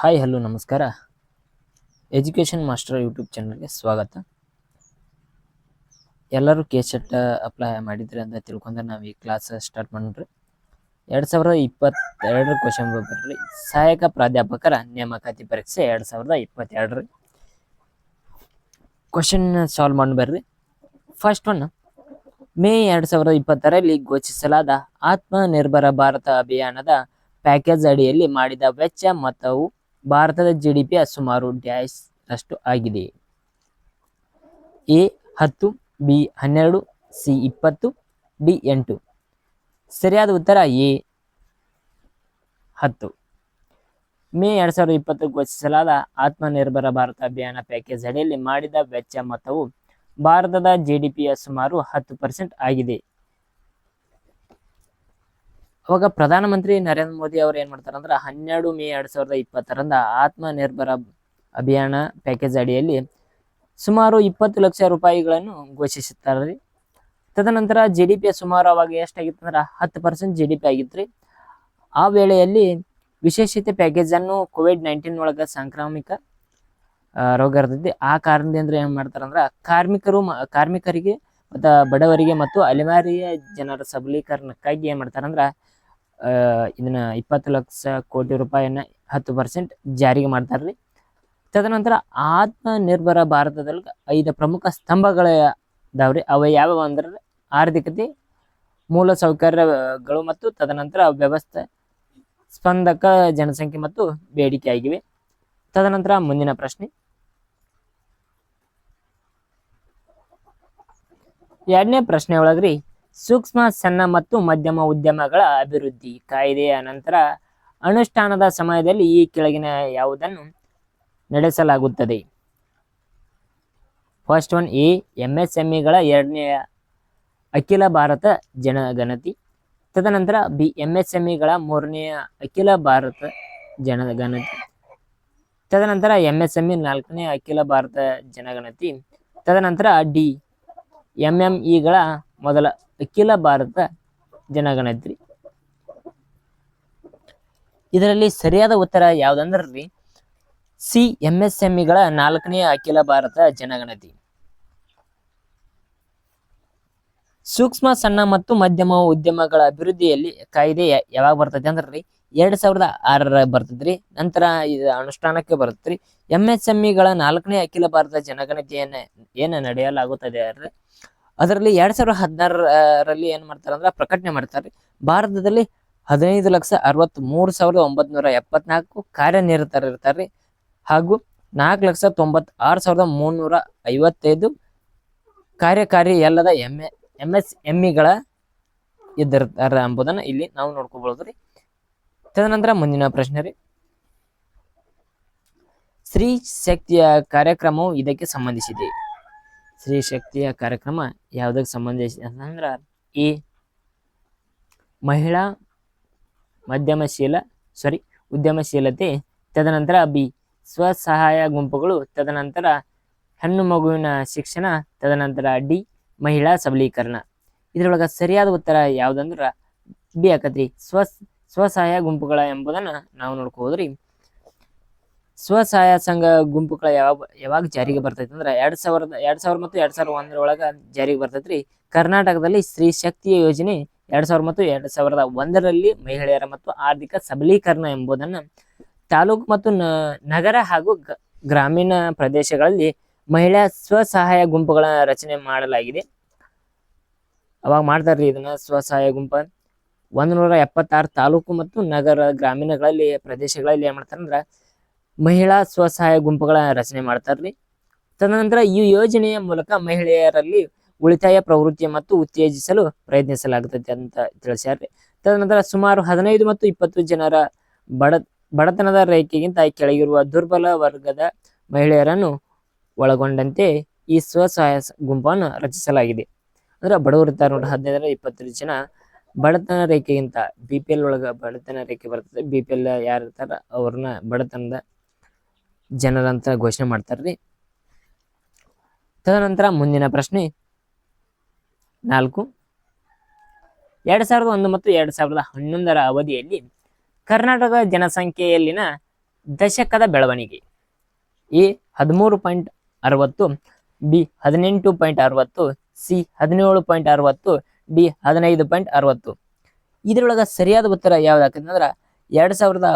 Hi, hello, ನಮಸ್ಕಾರ. Education master YouTube ಚಾನಲ್ಗೆ ಸ್ವಾಗತ. ಎಲ್ಲರೂ ಕೆ ಸೆಟ್ ಅಪ್ಲೈ ಮಾಡಿದ್ರಿ ಅಂತ ತಿಳ್ಕೊಂಡ್ರೆ ನಾವು ಈ ಕ್ಲಾಸ್ ಸ್ಟಾರ್ಟ್ ಮಾಡ್ರಿ ಎರಡು ಸಾವಿರದ ಇಪ್ಪತ್ತೆರಡರ ಕ್ವಶನ್ ಬರ್ರಿ ಸಹಾಯಕ ಪ್ರಾಧ್ಯಾಪಕರ ನೇಮಕಾತಿ ಪರೀಕ್ಷೆ ಎರಡು ಸಾವಿರದ ಇಪ್ಪತ್ತೆರಡರ. ಕ್ವಶನ್ ಸಾಲ್ವ್ ಮಾಡಿ ಬರ್ರಿ. ಫಸ್ಟ್ ಒನ್ ಮೇ ಎರಡು ಸಾವಿರದ ಇಪ್ಪತ್ತರಲ್ಲಿ ಘೋಷಿಸಲಾದ ಆತ್ಮನಿರ್ಭರ ಭಾರತ ಅಭಿಯಾನದ ಪ್ಯಾಕೇಜ್ ಅಡಿಯಲ್ಲಿ ಮಾಡಿದ ವೆಚ್ಚ ಮೊತ್ತವು ಭಾರತದ ಜಿ ಡಿ ಪಿಯ ಸುಮಾರು ಡ್ಯಾಶ್ ರಷ್ಟು ಆಗಿದೆ. ಎ ಹತ್ತು, ಬಿ ಹನ್ನೆರಡು, ಸಿ ಇಪ್ಪತ್ತು, ಡಿ ಎಂಟು. ಸರಿಯಾದ ಉತ್ತರ ಎ ಹತ್ತು. ಮೇ ಎರಡು ಸಾವಿರದ ಇಪ್ಪತ್ತು ಘೋಷಿಸಲಾದ ಆತ್ಮನಿರ್ಭರ ಭಾರತ ಅಭಿಯಾನ ಪ್ಯಾಕೇಜ್ ಅಡಿಯಲ್ಲಿ ಮಾಡಿದ ವೆಚ್ಚ ಮೊತ್ತವು ಭಾರತದ ಜಿ ಡಿ ಪಿಯ ಸುಮಾರು ಹತ್ತು ಪರ್ಸೆಂಟ್ ಆಗಿದೆ. ಅವಾಗ ಪ್ರಧಾನಮಂತ್ರಿ ನರೇಂದ್ರ ಮೋದಿ ಅವರು ಏನು ಮಾಡ್ತಾರಂದ್ರ ಹನ್ನೆರಡು ಮೇ ಎರಡು ಸಾವಿರದ ಇಪ್ಪತ್ತರಂದ ಆತ್ಮನಿರ್ಭರ ಅಭಿಯಾನ ಪ್ಯಾಕೇಜ್ ಅಡಿಯಲ್ಲಿ ಸುಮಾರು ಇಪ್ಪತ್ತು ಲಕ್ಷ ರೂಪಾಯಿಗಳನ್ನು ಘೋಷಿಸುತ್ತಾರೆ ತದನಂತರ ಜಿ ಡಿ ಪಿ ಸುಮಾರು ಅವಾಗ ಎಷ್ಟಾಗಿತ್ತು ಅಂದ್ರೆ ಹತ್ತು ಪರ್ಸೆಂಟ್ ಜಿ ಡಿ ಪಿ ಆಗಿತ್ತು ರೀ. ಆ ವೇಳೆಯಲ್ಲಿ ವಿಶೇಷತೆ ಪ್ಯಾಕೇಜ್ ಅನ್ನು ಕೋವಿಡ್ ನೈನ್ಟೀನ್ ಒಳಗೆ ಸಾಂಕ್ರಾಮಿಕ ರೋಗ ಇರ್ತೈತಿ ಆ ಕಾರಣದಿಂದ ಏನು ಮಾಡ್ತಾರಂದ್ರ ಕಾರ್ಮಿಕರು ಕಾರ್ಮಿಕರಿಗೆ ಮತ್ತು ಬಡವರಿಗೆ ಮತ್ತು ಅಲೆಮಾರಿಯ ಜನರ ಸಬಲೀಕರಣಕ್ಕಾಗಿ ಏನು ಮಾಡ್ತಾರಂದ್ರ ಇದನ್ನ ಇಪ್ಪತ್ತು ಲಕ್ಷ ಕೋಟಿ ರೂಪಾಯಿಯನ್ನ ಹತ್ತು ಪರ್ಸೆಂಟ್ ಜಾರಿಗೆ ಮಾಡ್ತಾರ್ರಿ ತದನಂತರ ಆತ್ಮನಿರ್ಭರ ಭಾರತದಲ್ಲಿ ಐದು ಪ್ರಮುಖ ಸ್ತಂಭಗಳ ಇದಾವ್ರಿ ಅವ ಯಾವ್ಯಾವ ಅಂದ್ರೆ ಆರ್ಥಿಕತೆ, ಮೂಲ ಸೌಕರ್ಯಗಳು ಮತ್ತು ತದನಂತರ ವ್ಯವಸ್ಥೆ, ಸ್ಪಂದಕ ಜನಸಂಖ್ಯೆ ಮತ್ತು ಬೇಡಿಕೆ ಆಗಿವೆ. ತದನಂತರ ಮುಂದಿನ ಪ್ರಶ್ನೆ. ಎರಡನೇ ಪ್ರಶ್ನೆ ಒಳಗ್ರಿ ಸೂಕ್ಷ್ಮ, ಸಣ್ಣ ಮತ್ತು ಮಧ್ಯಮ ಉದ್ಯಮಗಳ ಅಭಿವೃದ್ಧಿ ಕಾಯ್ದೆಯ ನಂತರ ಅನುಷ್ಠಾನದ ಸಮಯದಲ್ಲಿ ಈ ಕೆಳಗಿನ ಯಾವುದನ್ನು ನಡೆಸಲಾಗುತ್ತದೆ? First one A M S ಎಂಇಗಳ ಎರಡನೇ ಅಖಿಲ ಭಾರತ ಜನಗಣತಿ. ತದನಂತರ ಬಿ ಎಂ ಎಸ್ ಎಂಇಗಳ ಮೂರನೆಯ ಅಖಿಲ ಭಾರತ ಜನಗಣತಿ. ತದನಂತರ ಎಂ ಎಸ್ ಎಂಇ ನಾಲ್ಕನೇ ಅಖಿಲ ಭಾರತ ಜನಗಣತಿ. ತದನಂತರ ಡಿ ಎಂ ಎಂ ಮೊದಲ ಅಖಿಲ ಭಾರತ ಜನಗಣತಿ. ಇದರಲ್ಲಿ ಸರಿಯಾದ ಉತ್ತರ ಯಾವ್ದಂದ್ರಿ ಸಿ ಎಂ ಎಸ್ ಎಂಇಗಳ ನಾಲ್ಕನೇ ಅಖಿಲ ಭಾರತ ಜನಗಣತಿ. ಸೂಕ್ಷ್ಮ, ಸಣ್ಣ ಮತ್ತು ಮಧ್ಯಮ ಉದ್ಯಮಗಳ ಅಭಿವೃದ್ಧಿಯಲ್ಲಿ ಕಾಯ್ದೆ ಯಾವಾಗ ಬರ್ತದೆ ಅಂದ್ರಿ ಎರಡ್ ಸಾವಿರದ ಆರರ ಬರ್ತದ್ರಿ. ನಂತರ ಇದು ಅನುಷ್ಠಾನಕ್ಕೆ ಬರುತ್ತೆ ಎಂ ಎಸ್ ಎಂಇಗಳ ನಾಲ್ಕನೇ ಅಖಿಲ ಭಾರತ ಜನಗಣತಿಯನ್ನ, ಏನ ನಡೆಯಲಾಗುತ್ತದೆ ಅದರಲ್ಲಿ ಎರಡ್ ಸಾವಿರದ ಹದಿನಾರರಲ್ಲಿ ಏನ್ ಮಾಡ್ತಾರೆ ಅಂದ್ರೆ ಪ್ರಕಟಣೆ ಮಾಡ್ತಾರೆ. ಭಾರತದಲ್ಲಿ ಹದಿನೈದು ಲಕ್ಷ ಅರವತ್ತ್ ಮೂರು ಸಾವಿರದ ಒಂಬತ್ನೂರ ಎಪ್ಪತ್ನಾಲ್ಕು ಕಾರ್ಯನಿರತರಿರ್ತಾರೆ. ಹಾಗೂ ನಾಲ್ಕು ಲಕ್ಷ ತೊಂಬತ್ ಆರು ಸಾವಿರದ ಮುನ್ನೂರ ಐವತ್ತೈದು ಕಾರ್ಯಕಾರಿ ಅಲ್ಲದ ಎಂ ಎಂ ಎಸ್ ಎಂಇಗಳ ಇದ್ದಿರ್ತಾರೆ ಎಂಬುದನ್ನು ಇಲ್ಲಿ ನಾವು ನೋಡ್ಕೋಬಹುದು ರೀ. ತದನಂತರ ಮುಂದಿನ ಪ್ರಶ್ನೆ ರೀ. ಸ್ತ್ರೀ ಶಕ್ತಿಯ ಕಾರ್ಯಕ್ರಮವು ಇದಕ್ಕೆ ಸಂಬಂಧಿಸಿದೆ. ಸ್ತ್ರೀ ಶಕ್ತಿಯ ಕಾರ್ಯಕ್ರಮ ಯಾವುದಕ್ಕೆ ಸಂಬಂಧಿಸಿದೆ ಅಂತಂದ್ರೆ ಎ ಮಹಿಳಾ ಮಧ್ಯಮಶೀಲ ಸಾರಿ ಉದ್ಯಮಶೀಲತೆ, ತದನಂತರ ಬಿ, ಸ್ವಸಹಾಯ ಗುಂಪುಗಳು, ತದನಂತರ ಹೆಣ್ಣು ಮಗುವಿನ ಶಿಕ್ಷಣ, ತದನಂತರ ಡಿ, ಮಹಿಳಾ ಸಬಲೀಕರಣ. ಇದರೊಳಗೆ ಸರಿಯಾದ ಉತ್ತರ ಯಾವುದಂದ್ರೆ ಬಿ ಆಕತ್ರಿ. ಸ್ವ ಸ್ವಸಹಾಯ ಗುಂಪುಗಳ ಎಂಬುದನ್ನ ನಾವು ನೋಡ್ಕೋದ್ರಿ ಸ್ವಸಹಾಯ ಸಂಘ ಗುಂಪುಗಳ ಯಾವಾಗ ಯಾವಾಗ ಜಾರಿಗೆ ಬರ್ತೈತಿ ಅಂದ್ರೆ ಎರಡ್ ಸಾವಿರದ, ಎರಡ್ ಸಾವಿರ ಮತ್ತು ಎರಡ್ ಸಾವಿರದ ಒಂದರೊಳಗ ಜಾರಿಗೆ ಬರ್ತೈತ್ರಿ. ಕರ್ನಾಟಕದಲ್ಲಿ ಸ್ತ್ರೀ ಶಕ್ತಿ ಯೋಜನೆ ಎರಡ್ ಸಾವಿರ ಮತ್ತು ಎರಡ್ ಸಾವಿರದ ಒಂದರಲ್ಲಿ ಮಹಿಳೆಯರ ಮತ್ತು ಆರ್ಥಿಕ ಸಬಲೀಕರಣ ಎಂಬುದನ್ನ ತಾಲೂಕು ಮತ್ತು ನಗರ ಹಾಗೂ ಗ್ರಾಮೀಣ ಪ್ರದೇಶಗಳಲ್ಲಿ ಮಹಿಳಾ ಸ್ವಸಹಾಯ ಗುಂಪುಗಳ ರಚನೆ ಮಾಡಲಾಗಿದೆ. ಅವಾಗ ಮಾಡ್ತಾರ್ರಿ ಇದನ್ನ ಸ್ವಸಹಾಯ ಗುಂಪ. ಒಂದ್ ನೂರ ಎಪ್ಪತ್ತಾರು ತಾಲೂಕು ಮತ್ತು ನಗರ, ಗ್ರಾಮೀಣಗಳಲ್ಲಿ, ಪ್ರದೇಶಗಳಲ್ಲಿ ಏನ್ ಮಾಡ್ತಾರಂದ್ರ ಮಹಿಳಾ ಸ್ವಸಹಾಯ ಗುಂಪುಗಳ ರಚನೆ ಮಾಡ್ತಾರ್ರಿ. ತದನಂತರ ಈ ಯೋಜನೆಯ ಮೂಲಕ ಮಹಿಳೆಯರಲ್ಲಿ ಉಳಿತಾಯ ಪ್ರವೃತ್ತಿ ಮತ್ತು ಉತ್ತೇಜಿಸಲು ಪ್ರಯತ್ನಿಸಲಾಗುತ್ತದೆ ಅಂತ ತಿಳಿಸ್ಯಾರ್ರಿ. ತದನಂತರ ಸುಮಾರು ಹದಿನೈದು ಮತ್ತು ಇಪ್ಪತ್ತು ಜನರ ಬಡ, ಬಡತನದ ರೇಖೆಗಿಂತ ಕೆಳಗಿರುವ ದುರ್ಬಲ ವರ್ಗದ ಮಹಿಳೆಯರನ್ನು ಒಳಗೊಂಡಂತೆ ಈ ಸ್ವಸಹಾಯ ಗುಂಪನ್ನು ರಚಿಸಲಾಗಿದೆ. ಅಂದ್ರೆ ಬಡವರು ಇರ್ತಾರೆ ನೋಡಿ ಹದಿನೈದರ ಇಪ್ಪತ್ತು ಜನ. ಬಡತನ ರೇಖೆಗಿಂತ ಬಿ ಪಿ ಎಲ್ ಒಳಗ ಬಡತನ ರೇಖೆ ಬರ್ತದೆ. ಬಿ ಪಿ ಎಲ್ ಯಾರು ಇರ್ತಾರ ಅವ್ರನ್ನ ಬಡತನದ ಜನರಂತ ಘೋಷಣೆ ಮಾಡ್ತಾರ್ರಿ ತದನಂತರ ಮುಂದಿನ ಪ್ರಶ್ನೆ. ನಾಲ್ಕು. ಎರಡ್ ಸಾವಿರದ ಒಂದು ಮತ್ತು ಎರಡ್ ಸಾವಿರದ ಹನ್ನೊಂದರ ಅವಧಿಯಲ್ಲಿ ಕರ್ನಾಟಕ ಜನಸಂಖ್ಯೆಯಲ್ಲಿನ ದಶಕದ ಬೆಳವಣಿಗೆ. ಎ ಹದಿಮೂರು ಪಾಯಿಂಟ್ ಅರವತ್ತು, ಬಿ ಹದಿನೆಂಟು ಪಾಯಿಂಟ್ ಅರವತ್ತು, ಸಿ ಹದಿನೇಳು ಪಾಯಿಂಟ್ ಅರವತ್ತು, ಡಿ ಹದಿನೈದು ಪಾಯಿಂಟ್ ಅರವತ್ತು. ಇದರೊಳಗೆ ಸರಿಯಾದ ಉತ್ತರ ಯಾವ್ದಾಕೈತೆ ಅಂದ್ರೆ ಎರಡು ಸಾವಿರದ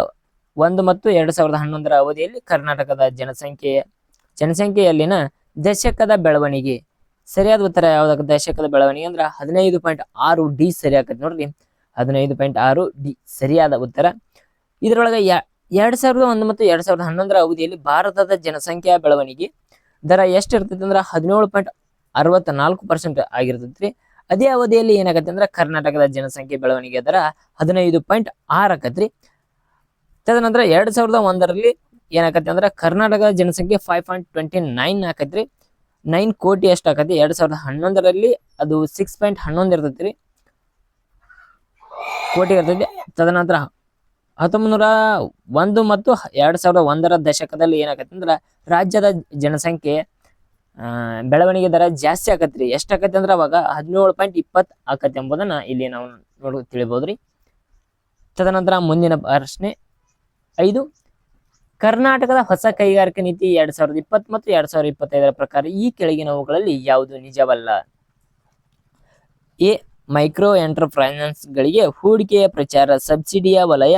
ಒಂದು ಮತ್ತು ಎರಡು ಸಾವಿರದ ಹನ್ನೊಂದರ ಅವಧಿಯಲ್ಲಿ ಕರ್ನಾಟಕದ ಜನಸಂಖ್ಯೆಯ, ಜನಸಂಖ್ಯೆಯಲ್ಲಿನ ದಶಕದ ಬೆಳವಣಿಗೆ. ಸರಿಯಾದ ಉತ್ತರ ಯಾವ್ದಾಗ ದಶಕದ ಬೆಳವಣಿಗೆ ಅಂದ್ರೆ ಹದಿನೈದು ಪಾಯಿಂಟ್ ಆರು ಡಿ ಸರಿ ಆಕೈತಿ ನೋಡ್ರಿ. ಹದಿನೈದು ಪಾಯಿಂಟ್ ಆರು ಡಿ ಸರಿಯಾದ ಉತ್ತರ. ಇದರೊಳಗೆ ಎರಡ್ ಸಾವಿರದ ಒಂದು ಮತ್ತು ಎರಡ್ ಸಾವಿರದ ಹನ್ನೊಂದರ ಅವಧಿಯಲ್ಲಿ ಭಾರತದ ಜನಸಂಖ್ಯಾ ಬೆಳವಣಿಗೆ ದರ ಎಷ್ಟು ಇರ್ತೈತಿ ಅಂದ್ರೆ ಹದಿನೇಳು ಪಾಯಿಂಟ್ ಅರವತ್ತ ನಾಲ್ಕು ಪರ್ಸೆಂಟ್ ಆಗಿರ್ತೈತ್ರಿ. ಅದೇ ಅವಧಿಯಲ್ಲಿ ಏನಾಗತ್ತೆ ಅಂದ್ರೆ ಕರ್ನಾಟಕದ ಜನಸಂಖ್ಯೆ ಬೆಳವಣಿಗೆ ದರ ಹದಿನೈದು ಪಾಯಿಂಟ್ ಆರು ಆಕತ್ರಿ ತದನಂತರ ಎರಡ್ ಸಾವಿರದ ಒಂದರಲ್ಲಿ ಏನಾಕತಿ ಅಂದ್ರೆ ಕರ್ನಾಟಕದ ಜನಸಂಖ್ಯೆ ಫೈವ್ ಪಾಯಿಂಟ್ ಟ್ವೆಂಟಿ ನೈನ್ ಆಕತ್ರಿ. ನೈನ್ ಕೋಟಿ ಅಷ್ಟು ಆಕತಿ ಎರಡ್ ಸಾವಿರದ ಹನ್ನೊಂದರಲ್ಲಿ ಅದು ಸಿಕ್ಸ್ ಪಾಯಿಂಟ್ ಹನ್ನೊಂದು ಇರ್ತೈತಿ ರೀ ಕೋಟಿ ಇರ್ತೈತಿ. ತದನಂತರ ಹತ್ತೊಂಬತ್ತು ನೂರ ಒಂದು ಮತ್ತು ಎರಡ್ ಸಾವಿರದ ಒಂದರ ದಶಕದಲ್ಲಿ ಏನಾಗತ್ತೆ ಅಂದ್ರೆ ರಾಜ್ಯದ ಜನಸಂಖ್ಯೆ ಬೆಳವಣಿಗೆ ದರ ಜಾಸ್ತಿ ಆಕತ್ರಿ. ಎಷ್ಟು ಆಕತಿ ಅಂದ್ರೆ ಅವಾಗ ಹದಿನೇಳು ಪಾಯಿಂಟ್ ಇಪ್ಪತ್ತು ಆಕತಿ ಎಂಬುದನ್ನ ಇಲ್ಲಿ ನಾವು ನೋಡ್ ತಿಳಿಬಹುದ್ರಿ ತದನಂತರ ಮುಂದಿನ ಪ್ರಶ್ನೆ ಐದು. ಕರ್ನಾಟಕದ ಹೊಸ ಕೈಗಾರಿಕಾ ನೀತಿ ಎರಡ್ ಸಾವಿರದ ಇಪ್ಪತ್ತು ಮತ್ತು ಎರಡ್ ಸಾವಿರದ ಇಪ್ಪತ್ತೈದರ ಪ್ರಕಾರ ಈ ಕೆಳಗಿನವುಗಳಲ್ಲಿ ಯಾವುದು ನಿಜವಲ್ಲ? ಎ, ಮೈಕ್ರೋ ಎಂಟರ್ಪ್ರೈಸಸ್ಗಳಿಗೆ ಹೂಡಿಕೆಯ ಪ್ರಚಾರ ಸಬ್ಸಿಡಿಯ ವಲಯ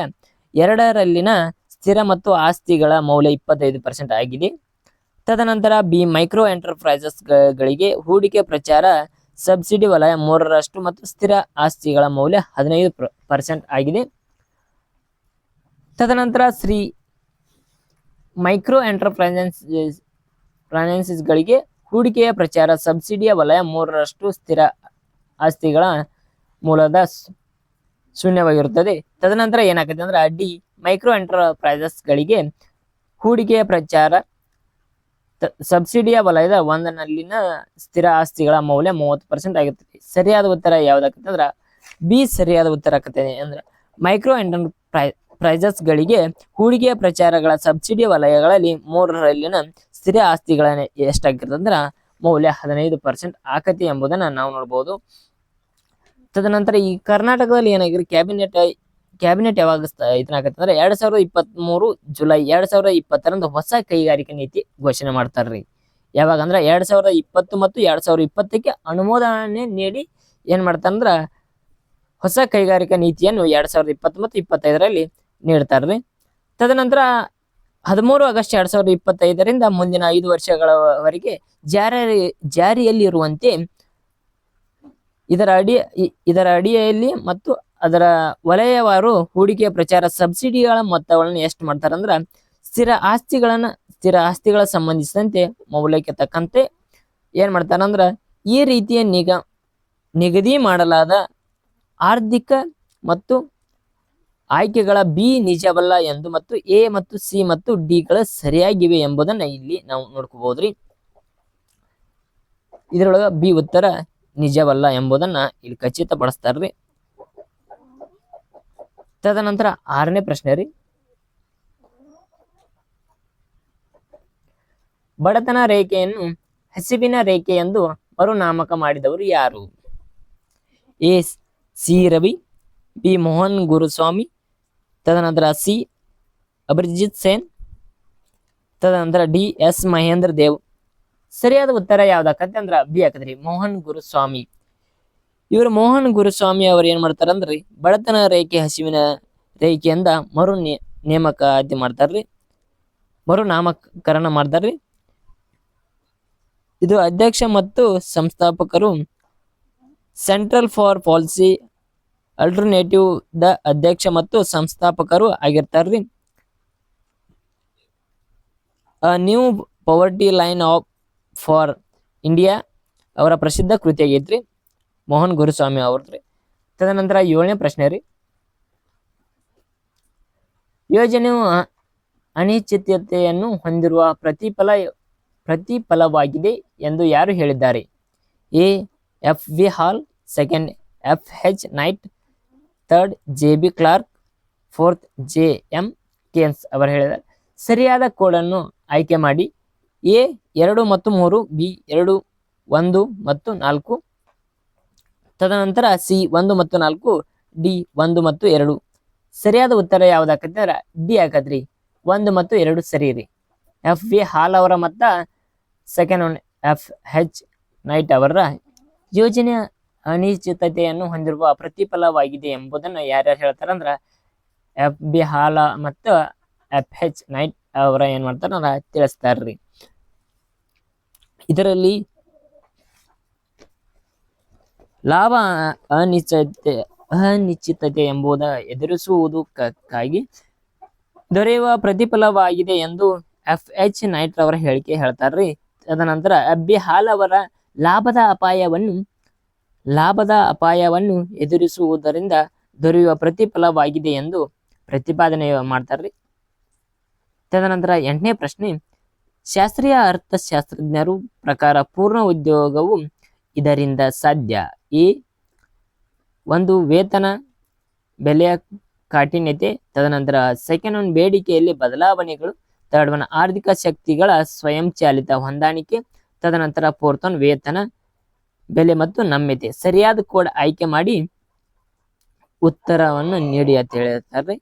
ಎರಡರಲ್ಲಿನ ಸ್ಥಿರ ಮತ್ತು ಆಸ್ತಿಗಳ ಮೌಲ್ಯ ಇಪ್ಪತ್ತೈದು ಪರ್ಸೆಂಟ್ ಆಗಿದೆ. ತದನಂತರ ಬಿ, ಮೈಕ್ರೋ ಎಂಟರ್ಪ್ರೈಸಸ್ಗಳಿಗೆ ಹೂಡಿಕೆ ಪ್ರಚಾರ ಸಬ್ಸಿಡಿ ವಲಯ ಮೂರರಷ್ಟು ಮತ್ತು ಸ್ಥಿರ ಆಸ್ತಿಗಳ ಮೌಲ್ಯ ಹದಿನೈದು ಪರ್ಸೆಂಟ್ ಆಗಿದೆ. ತದನಂತರ ಶ್ರೀ ಮೈಕ್ರೋ ಎಂಟರ್ಪ್ರೈಸಸ್ ಗಳಿಗೆ ಹೂಡಿಕೆಯ ಪ್ರಚಾರ, ಸಬ್ಸಿಡಿಯ ವಲಯ ಮೂರರಷ್ಟು ಸ್ಥಿರ ಆಸ್ತಿಗಳ ಮೂಲದ ಶೂನ್ಯವಾಗಿರುತ್ತದೆ. ತದನಂತರ ಏನಾಗುತ್ತೆ ಅಂದ್ರೆ ಡಿ ಮೈಕ್ರೋ ಎಂಟರ್ಪ್ರೈಸಸ್ಗಳಿಗೆ ಹೂಡಿಕೆಯ ಪ್ರಚಾರ ಸಬ್ಸಿಡಿಯ ವಲಯದ ಒಂದನಲ್ಲಿನ ಸ್ಥಿರ ಆಸ್ತಿಗಳ ಮೌಲ್ಯ ಮೂವತ್ತು ಪರ್ಸೆಂಟ್ ಆಗಿರ್ತದೆ. ಸರಿಯಾದ ಉತ್ತರ ಯಾವ್ದಾಕತ್ತೆ ಅಂದ್ರೆ ಬಿ ಸರಿಯಾದ ಉತ್ತರ ಆಕತ್ತೆ ಅಂದ್ರೆ ಮೈಕ್ರೋ ಎಂಟರ್ಪ್ರೈ ಪ್ರೈಸಸ್ ಹೂಡಿಕೆ ಪ್ರಚಾರಗಳ ಸಬ್ಸಿಡಿ ವಲಯಗಳಲ್ಲಿ ಮೂರರಲ್ಲಿನ ಸ್ಥಿರ ಆಸ್ತಿಗಳ ಎಷ್ಟಾಗಿರ್ತಂದ್ರೆ ಮೌಲ್ಯ ಹದಿನೈದು ಪರ್ಸೆಂಟ್ ಆಕತಿ ಎಂಬುದನ್ನ ನಾವು ನೋಡ್ಬೋದು. ತದನಂತರ ಈ ಕರ್ನಾಟಕದಲ್ಲಿ ಏನಾಗಿರೋ ಕ್ಯಾಬಿನೆಟ್ ಕ್ಯಾಬಿನೆಟ್ ಯಾವಾಗ ಸ್ಥ- ಇದನ್ನಾಗತ್ತೆ ಅಂದ್ರೆ ಎರಡ್ ಸಾವಿರದ ಇಪ್ಪತ್ತ್ ಮೂರು ಜುಲೈ, ಎರಡ್ ಸಾವಿರದ ಇಪ್ಪತ್ತರಂದು ಹೊಸ ಕೈಗಾರಿಕಾ ನೀತಿ ಘೋಷಣೆ ಮಾಡ್ತಾರ್ರಿ. ಯಾವಾಗ ಅಂದ್ರೆ ಎರಡ್ ಸಾವಿರದ ಇಪ್ಪತ್ತು ಮತ್ತು ಎರಡ್ ಸಾವಿರದ ಇಪ್ಪತ್ತಕ್ಕೆ ಅನುಮೋದನೆ ನೀಡಿ ಏನ್ ಮಾಡ್ತಾರಂದ್ರ ಹೊಸ ಕೈಗಾರಿಕಾ ನೀತಿಯನ್ನು ಎರಡ್ ಸಾವಿರದ ಇಪ್ಪತ್ತು ಮತ್ತು ಇಪ್ಪತ್ತೈದರಲ್ಲಿ ನೀಡ್ತಾರ್ರಿ. ತದನಂತರ ಹದಿಮೂರು ಆಗಸ್ಟ್ ಎರಡ್ ಸಾವಿರದ ಇಪ್ಪತ್ತೈದರಿಂದ ಮುಂದಿನ ಐದು ವರ್ಷಗಳವರೆಗೆ ಜಾರಿ ಜಾರಿಯಲ್ಲಿರುವಂತೆ ಇದರ ಅಡಿ ಇದರ ಅಡಿಯಲ್ಲಿ ಮತ್ತು ಅದರ ವಲಯವಾರು ಹೂಡಿಕೆ ಪ್ರಚಾರ ಸಬ್ಸಿಡಿಗಳ ಮೊತ್ತಗಳನ್ನು ಎಷ್ಟು ಮಾಡ್ತಾರಂದ್ರ ಸ್ಥಿರ ಆಸ್ತಿಗಳನ್ನ, ಸ್ಥಿರ ಆಸ್ತಿಗಳ ಸಂಬಂಧಿಸಿದಂತೆ ಮೌಲ್ಯಕ್ಕೆ ತಕ್ಕಂತೆ ಏನ್ ಮಾಡ್ತಾರಂದ್ರ ಈ ರೀತಿಯ ನಿಗ, ನಿಗದಿ ಮಾಡಲಾದ ಆರ್ಥಿಕ ಮತ್ತು ಆಯ್ಕೆಗಳ ಬಿ ನಿಜವಲ್ಲ ಎಂದು ಮತ್ತು ಎ ಮತ್ತು ಸಿ ಮತ್ತು ಡಿ ಗಳ ಸರಿಯಾಗಿವೆ ಎಂಬುದನ್ನ ಇಲ್ಲಿ ನಾವು ನೋಡ್ಕೋಬಹುದ್ರಿ ಇದರೊಳಗ ಬಿ ಉತ್ತರ ನಿಜವಲ್ಲ ಎಂಬುದನ್ನ ಇಲ್ಲಿ ಖಚಿತಪಡಿಸ್ತಾರ್ರಿ. ತದನಂತರ ಆರನೇ ಪ್ರಶ್ನೆ ರೀ. ಬಡತನ ರೇಖೆಯನ್ನು ಹಸಿವಿನ ರೇಖೆ ಎಂದು ಮರುನಾಮಕ ಮಾಡಿದವರು ಯಾರು? A C Ravi, B Mohan Guruswamy ತದನಂತರ ಸಿ, ಅಭಿಜಿತ್ ಸೇನ್. ತದನಂತರ ಡಿ, ಎಸ್ ಮಹೇಂದ್ರ ದೇವ್. ಸರಿಯಾದ ಉತ್ತರ ಯಾವ್ದಾಕತ್ತೆ ಅಂದ್ರ ಬಿ ಹಾಕದ್ರಿ, ಮೋಹನ್ ಗುರುಸ್ವಾಮಿ. ಇವರು ಮೋಹನ್ ಗುರುಸ್ವಾಮಿ ಅವರು ಏನ್ ಮಾಡ್ತಾರಂದ್ರಿ, ಬಡತನ ರೇಖೆ ಹಸಿವಿನ ರೇಖೆಯಿಂದ ಮರು ನೇಮಕಾತಿ ಮಾಡ್ತಾರ್ರಿ. ಮರು ನಾಮಕರಣ ಮಾಡ್ತಾರ್ರಿ. ಇದು ಅಧ್ಯಕ್ಷ ಮತ್ತು ಸಂಸ್ಥಾಪಕರು central for policy alternative the ಅಧ್ಯಕ್ಷ ಮತ್ತು ಸಂಸ್ಥಾಪಕರು ಆಗಿರ್ತಾರ್ರಿ. New poverty line of for India ಅವರ ಪ್ರಸಿದ್ಧ ಕೃತಿ ಆಗೈತ್ರಿ. ಮೋಹನ್ ಗುರುಸ್ವಾಮಿ ಅವ್ರದ್ರಿ. ತದನಂತರ ಏಳನೇ ಪ್ರಶ್ನೆ ರೀ. ಯೋಜನೆಯು ಅನಿಶ್ಚಿತತೆಯನ್ನು ಹೊಂದಿರುವ ಪ್ರತಿಫಲ ಪ್ರತಿಫಲವಾಗಿದೆ ಎಂದು ಯಾರು ಹೇಳಿದ್ದಾರೆ? A. F. V. Hall second F H Knight third J B Clark, fourth J M Keynes ಅವರು ಹೇಳಿದ್ದಾರೆ. ಸರಿಯಾದ ಕೋಡನ್ನು ಆಯ್ಕೆ ಮಾಡಿ ಎ ಎರಡು ಮತ್ತು ಮೂರು, ಬಿ ಎರಡು ಒಂದು ಮತ್ತು ನಾಲ್ಕು, ತದನಂತರ ಸಿ ಒಂದು ಮತ್ತು ನಾಲ್ಕು, ಡಿ ಒಂದು ಮತ್ತು ಎರಡು. ಸರಿಯಾದ ಉತ್ತರ ಯಾವ್ದಾಕತ್ತೆ ಅಂದ್ರೆ ಡಿ ಆಕತ್ರಿ. ಒಂದು ಮತ್ತು ಎರಡು ಸರಿ ರೀ. ಎಫ್ ವಿ ಹಾಲ್ ಅವರ ಮತ್ತ second one F H Knight ಅವರ ಯೋಜನೆ ಅನಿಶ್ಚಿತತೆಯನ್ನು ಹೊಂದಿರುವ ಪ್ರತಿಫಲವಾಗಿದೆ ಎಂಬುದನ್ನು ಯಾರ್ಯಾರು ಅಂದ್ರೆ ಎಫ್ ಬಿ ಹಾಲ ಮತ್ತು ಎಫ್ ಹೆಚ್ ನೈಟ್ ಅವರ ಏನ್ ಮಾಡ್ತಾರ ತಿಳಿಸ್ತಾರ್ರಿ ಇದರಲ್ಲಿ ಲಾಭ, ಅನಿಶ್ಚಿತತೆ ಅನಿಶ್ಚಿತತೆ ಎಂಬುದ ಎದುರಿಸುವುದಕ್ಕಾಗಿ ದೊರೆಯುವ ಪ್ರತಿಫಲವಾಗಿದೆ ಎಂದು ಎಫ್ ಎಚ್ ನೈಟ್ ಅವರ ಹೇಳಿಕೆ ಹೇಳ್ತಾರ್ರಿ ತದನಂತರ ಅಬ್ಬಿ ಹಾಲ್ ಅವರ ಲಾಭದ ಅಪಾಯವನ್ನು ಲಾಭದ ಅಪಾಯವನ್ನು ಎದುರಿಸುವುದರಿಂದ ದೊರೆಯುವ ಪ್ರತಿಫಲವಾಗಿದೆ ಎಂದು ಪ್ರತಿಪಾದನೆ ಮಾಡ್ತಾರ್ರಿ. ತದನಂತರ ಎಂಟನೇ ಪ್ರಶ್ನೆ, ಶಾಸ್ತ್ರೀಯ ಅರ್ಥಶಾಸ್ತ್ರಜ್ಞರು ಪ್ರಕಾರ ಪೂರ್ಣ ಉದ್ಯೋಗವು ಇದರಿಂದ ಸಾಧ್ಯ? ಈ ಒಂದು ವೇತನ ಬೆಲೆಯ ಕಾಠಿಣ್ಯತೆ, ತದನಂತರ ಸೆಕೆಂಡ್ ಒನ್ ಬೇಡಿಕೆಯಲ್ಲಿ ಬದಲಾವಣೆಗಳು ಥರ್ಡ್ ಒನ್ ಆರ್ಥಿಕ ಶಕ್ತಿಗಳ ಸ್ವಯಂಚಾಲಿತ ಹೊಂದಾಣಿಕೆ, ತದನಂತರ ಫೋರ್ತ್ ಒನ್ ವೇತನ ಬೆಲೆ ಮತ್ತು ನಮ್ಯತೆ ಸರಿಯಾದ ಕೋಡ್ ಆಯ್ಕೆ ಮಾಡಿ ಉತ್ತರವನ್ನು ನೀಡಿ ಅಂತ ಹೇಳ್ತಾರೆ.